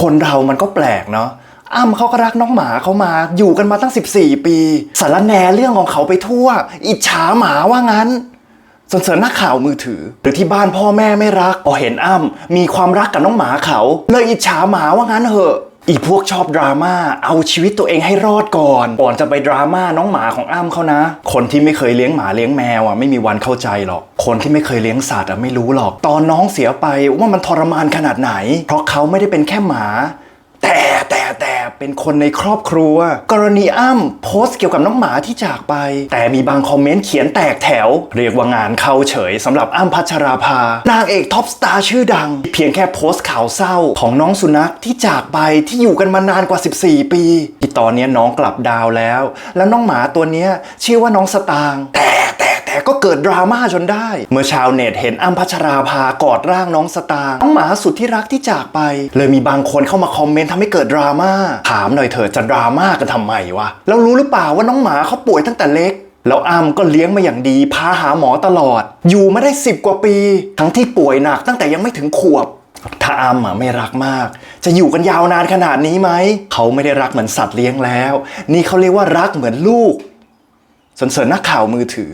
คนเรามันก็แปลกเนาะอ้ำเขาก็รักน้องหมาเขามา อยู่กันมาตั้ง 14 ปีสารแนเรื่องของเขาไปทั่ว อิจฉาหมาว่างั้นส่วนเสริญนักข่าวมือถือ หรือที่บ้านพ่อแม่ไม่รักพอเห็นอ้ำมีความรักกับน้องหมาเขา เลยอิจฉาหมาว่างั้นเหอะ อีพวกชอบดราม่า เอาชีวิตตัวเองให้รอดก่อน ก่อนจะไปดราม่าน้องหมาของอ้ำเขานะ คนที่ไม่เคยเลี้ยงหมาเลี้ยงแมวอะไม่มีวันเข้าใจหรอก คนที่ไม่เคยเลี้ยงสัตว์อะไม่รู้หรอก ตอนน้องเสียไปว่ามันทรมานขนาดไหน เพราะเขาไม่ได้เป็นแค่หมา เป็นคนในครอบครัว กรณีอ้ำโพสต์เกี่ยวกับน้องหมาที่จากไป แต่มีบางคอมเมนต์เขียนแตกแถว เรียกว่างานเข้าเฉยสำหรับอ้ำพัชราภานางเอกท็อปสตาร์ชื่อดัง เพียงแค่โพสต์ข่าวเศร้าของน้องสุนัขที่จากไปที่อยู่กันมานานกว่า 14 ปี ที่ตอนนี้น้องกลับดาวแล้ว แล้วน้องหมาตัวนี้ชื่อว่าน้องสตางค์แต่แต่แต่ ก็เกิดดราม่าจนได้ เมื่อชาวเน็ตเห็นอ้ำพัชราภากอดร่างน้องสตางค์น้องหมาสุดที่รักที่จากไป เลยมีบางคนเข้ามาคอมเมนต์ทำให้เกิดดราม่าถามหน่อยเถอะจะดราม่ากันทำไมวะแล้วรู้หรือเปล่าว่าน้องหมาเขาป่วยตั้งแต่เล็กแล้วอ้ำก็เลี้ยงมาอย่างดี พาหาหมอตลอด อยู่มาได้ 10 กว่าปี ทั้งที่ป่วยหนักตั้งแต่ยังไม่ถึงขวบ ถ้าอ้ำอะไม่รักมาก จะอยู่กันยาวนานขนาดนี้ไหม เขาไม่ได้รักเหมือนสัตว์เลี้ยงแล้ว นี่เขาเรียกว่ารักเหมือนลูกสนเสริญนักข่าวมือถือ